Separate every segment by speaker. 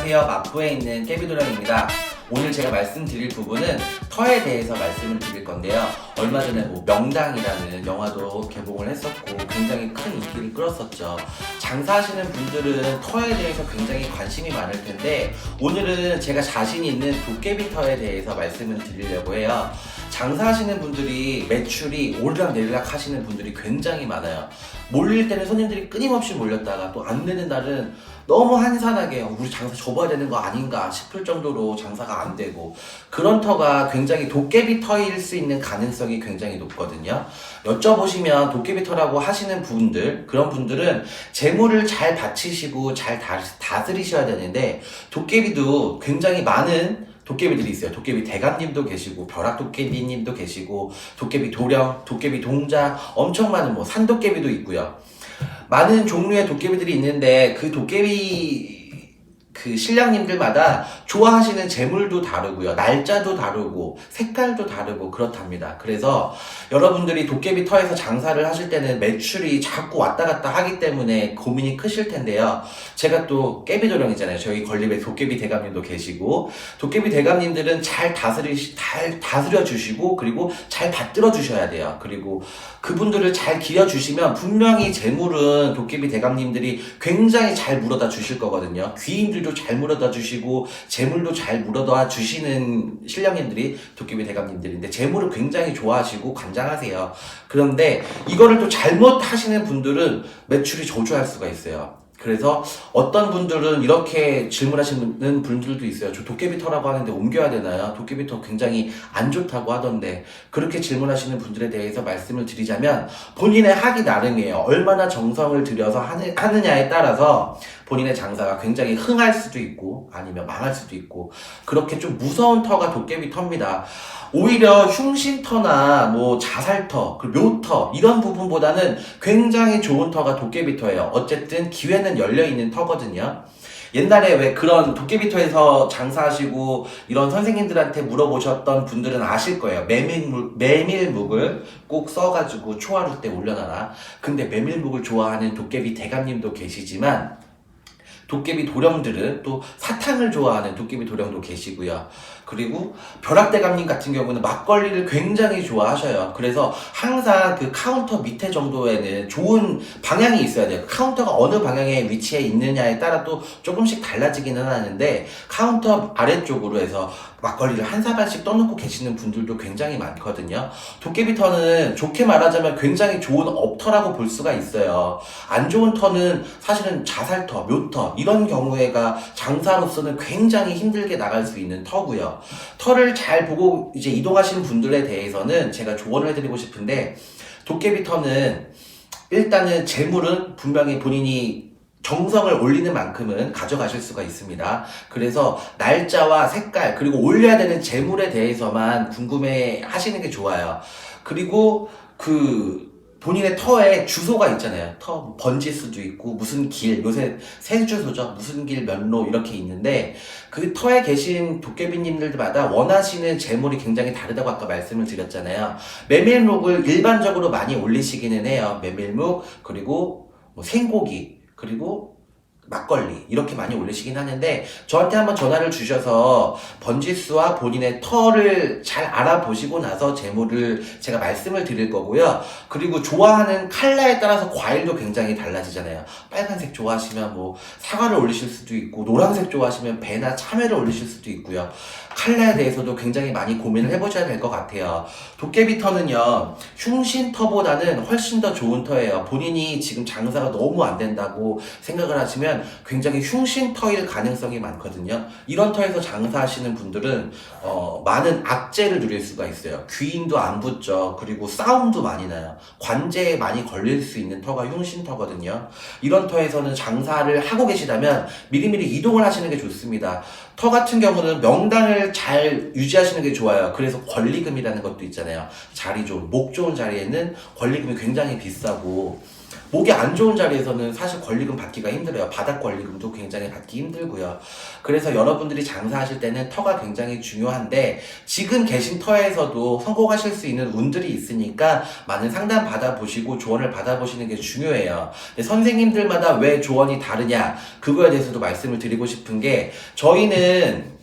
Speaker 1: 안녕하세요. 마포에 있는 깨비도령입니다. 오늘 제가 말씀드릴 부분은 터에 대해서 말씀을 드릴 건데요. 얼마 전에 뭐 명당이라는 영화도 개봉을 했었고 굉장히 큰 인기를 끌었었죠. 장사하시는 분들은 터에 대해서 굉장히 관심이 많을 텐데 오늘은 제가 자신 있는 도깨비 터에 대해서 말씀을 드리려고 해요. 장사하시는 분들이 매출이 오르락내리락 하시는 분들이 굉장히 많아요. 몰릴 때는 손님들이 끊임없이 몰렸다가 또 안 되는 날은 너무 한산하게 어, 우리 장사 접어야 되는 거 아닌가 싶을 정도로 장사가 안 되고 그런 터가 굉장히 도깨비 터일 수 있는 가능성이 굉장히 높거든요. 여쭤보시면 도깨비 터라고 하시는 분들 그런 분들은 재물을 잘 바치시고 잘 다- 다스리셔야 되는데 도깨비도 굉장히 많은 도깨비들이 있어요. 도깨비 대감님도 계시고 벼락 도깨비님도 계시고 도깨비 도령, 도깨비 동자 엄청 많은 뭐 산도깨비도 있고요. 많은 종류의 도깨비들이 있는데 그 도깨비 그 신랑님들마다 좋아하시는 재물도 다르고요. 날짜도 다르고 색깔도 다르고 그렇답니다. 그래서 여러분들이 도깨비 터에서 장사를 하실 때는 매출이 자꾸 왔다 갔다 하기 때문에 고민이 크실 텐데요. 제가 또 깨비도령이잖아요. 저희 건립에 도깨비 대감님도 계시고 도깨비 대감님들은 잘 다스리 잘 다스려 주시고 그리고 잘 받들어 주셔야 돼요. 그리고 그분들을 잘 기려 주시면 분명히 재물은 도깨비 대감님들이 굉장히 잘 물어다 주실 거거든요. 귀인들도 잘 물어다 주시고 재물도 잘 물어다 주시는 신령님들이 도깨비 대감님들인데 재물을 굉장히 좋아하시고 관장하세요. 그런데 이거를 또 잘못 하시는 분들은 매출이 저조할 수가 있어요. 그래서 어떤 분들은 이렇게 질문하시는 분들도 있어요. 저 도깨비터라고 하는데 옮겨야 되나요? 도깨비터 굉장히 안 좋다고 하던데 그렇게 질문하시는 분들에 대해서 말씀을 드리자면 본인의 하기 나름이에요. 얼마나 정성을 들여서 하느, 하느냐에 따라서 본인의 장사가 굉장히 흥할 수도 있고 아니면 망할 수도 있고 그렇게 좀 무서운 터가 도깨비 터입니다. 오히려 흉신터나 뭐 자살터, 묘터 이런 부분보다는 굉장히 좋은 터가 도깨비터예요. 어쨌든 기회는 열려 있는 터거든요. 옛날에 왜 그런 도깨비터에서 장사하시고 이런 선생님들한테 물어보셨던 분들은 아실 거예요. 메밀묵, 메밀묵을 꼭 써가지고 초하루 때 올려놔라. 근데 메밀묵을 좋아하는 도깨비 대감님도 계시지만 도깨비 도령들은 또 사탕을 좋아하는 도깨비 도령도 계시고요. 그리고 벼락대감님 같은 경우는 막걸리를 굉장히 좋아하셔요. 그래서 항상 그 카운터 밑에 정도에는 좋은 방향이 있어야 돼요. 카운터가 어느 방향에 위치해 있느냐에 따라 또 조금씩 달라지기는 하는데 카운터 아래쪽으로 해서 막걸리를 한 사발씩 떠놓고 계시는 분들도 굉장히 많거든요. 도깨비터는 좋게 말하자면 굉장히 좋은 업터라고 볼 수가 있어요. 안 좋은 터는 사실은 자살터, 묘터 이런 경우에가 장사로서는 굉장히 힘들게 나갈 수 있는 터고요. 터를 잘 보고 이제 이동하시는 분들에 대해서는 제가 조언을 해드리고 싶은데 도깨비터는 일단은 재물은 분명히 본인이 정성을 올리는 만큼은 가져가실 수가 있습니다. 그래서 날짜와 색깔 그리고 올려야 되는 재물에 대해서만 궁금해 하시는 게 좋아요. 그리고 그 본인의 터에 주소가 있잖아요. 터 번지수도 있고 무슨 길 요새 새 주소죠. 무슨 길 면로 이렇게 있는데 그 터에 계신 도깨비님들마다 원하시는 재물이 굉장히 다르다고 아까 말씀을 드렸잖아요. 메밀묵을 일반적으로 많이 올리시기는 해요. 메밀묵 그리고 뭐 생고기 그리고 막걸리 이렇게 많이 올리시긴 하는데 저한테 한번 전화를 주셔서 번지수와 본인의 터를 잘 알아보시고 나서 재물을 제가 말씀을 드릴 거고요. 그리고 좋아하는 컬러에 따라서 과일도 굉장히 달라지잖아요. 빨간색 좋아하시면 뭐 사과를 올리실 수도 있고 노란색 좋아하시면 배나 참외를 올리실 수도 있고요. 컬러에 대해서도 굉장히 많이 고민을 해보셔야 될 것 같아요. 도깨비 터는요, 흉신 터보다는 훨씬 더 좋은 터예요. 본인이 지금 장사가 너무 안 된다고 생각을 하시면 굉장히 흉신 터일 가능성이 많거든요. 이런 터에서 장사하시는 분들은 어, 많은 악재를 누릴 수가 있어요. 귀인도 안 붙죠. 그리고 싸움도 많이 나요. 관제에 많이 걸릴 수 있는 터가 흉신 터거든요. 이런 터에서는 장사를 하고 계시다면 미리미리 이동을 하시는 게 좋습니다. 터 같은 경우는 명당을 잘 유지하시는 게 좋아요. 그래서 권리금이라는 것도 있잖아요. 자리 좋은, 목 좋은 자리에는 권리금이 굉장히 비싸고 목이 안 좋은 자리에서는 사실 권리금 받기가 힘들어요. 바닥 권리금도 굉장히 받기 힘들고요. 그래서 여러분들이 장사하실 때는 터가 굉장히 중요한데 지금 계신 터에서도 성공하실 수 있는 운들이 있으니까 많은 상담 받아보시고 조언을 받아보시는 게 중요해요. 선생님들마다 왜 조언이 다르냐 그거에 대해서도 말씀을 드리고 싶은 게 저희는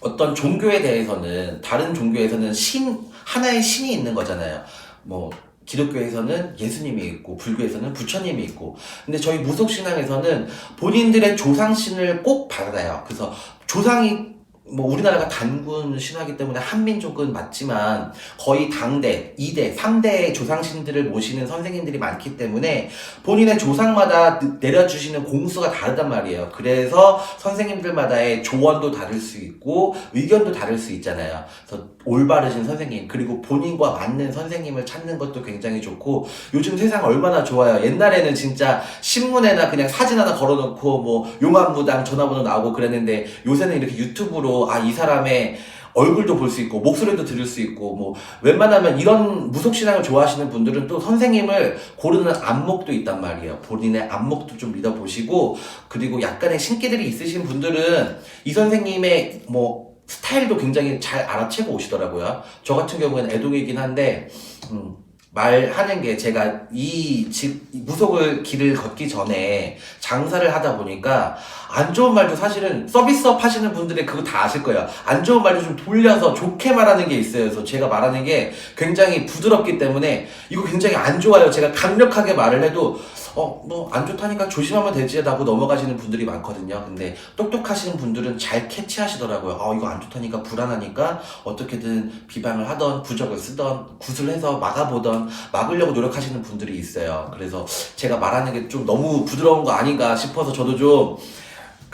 Speaker 1: 어떤 종교에 대해서는 다른 종교에서는 신 하나의 신이 있는 거잖아요. 뭐 기독교에서는 예수님이 있고 불교에서는 부처님이 있고 근데 저희 무속신앙에서는 본인들의 조상신을 꼭 받아요. 그래서 조상이 뭐 우리나라가 단군 신화기 때문에 한민족은 맞지만 거의 당대, 2대, 3대의 조상신들을 모시는 선생님들이 많기 때문에 본인의 조상마다 내려주시는 공수가 다르단 말이에요. 그래서 선생님들마다의 조언도 다를 수 있고 의견도 다를 수 있잖아요. 그래서 올바르신 선생님 그리고 본인과 맞는 선생님을 찾는 것도 굉장히 좋고 요즘 세상 얼마나 좋아요. 옛날에는 진짜 신문에나 그냥 사진 하나 걸어놓고 뭐 용암무당 전화번호 나오고 그랬는데 요새는 이렇게 유튜브로 아 이 사람의 얼굴도 볼 수 있고 목소리도 들을 수 있고 뭐 웬만하면 이런 무속 신앙을 좋아하시는 분들은 또 선생님을 고르는 안목도 있단 말이에요. 본인의 안목도 좀 믿어 보시고 그리고 약간의 신기들이 있으신 분들은 이 선생님의 뭐 스타일도 굉장히 잘 알아채고 오시더라고요. 저 같은 경우에는 애동이긴 한데 음, 말하는 게 제가 이 집 무속을 길을 걷기 전에 장사를 하다 보니까 안 좋은 말도 사실은 서비스업 하시는 분들이 그거 다 아실 거예요. 안 좋은 말도 좀 돌려서 좋게 말하는 게 있어요. 그래서 제가 말하는 게 굉장히 부드럽기 때문에 이거 굉장히 안 좋아요. 제가 강력하게 말을 해도 어, 뭐, 안 좋다니까 조심하면 되지, 라고 넘어가시는 분들이 많거든요. 근데 똑똑하시는 분들은 잘 캐치하시더라고요. 어, 이거 안 좋다니까 불안하니까 어떻게든 비방을 하던, 부적을 쓰던, 구슬 해서 막아보던, 막으려고 노력하시는 분들이 있어요. 그래서 제가 말하는 게 좀 너무 부드러운 거 아닌가 싶어서 저도 좀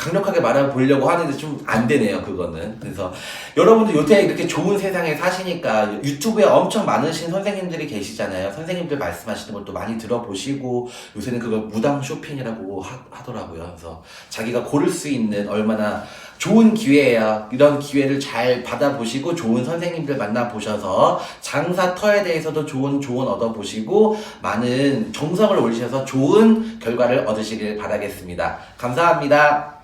Speaker 1: 강력하게 말해보려고 하는데 좀 안 되네요, 그거는. 그래서 여러분들 요새 이렇게 좋은 세상에 사시니까 유튜브에 엄청 많으신 선생님들이 계시잖아요. 선생님들 말씀하시는 것도 많이 들어보시고 요새는 그걸 무당 쇼핑이라고 하, 더라고요 그래서 자기가 고를 수 있는 얼마나 좋은 기회예요. 이런 기회를 잘 받아보시고 좋은 선생님들 만나보셔서 장사 터에 대해서도 좋은 조언 얻어보시고 많은 정성을 올리셔서 좋은 결과를 얻으시길 바라겠습니다. 감사합니다.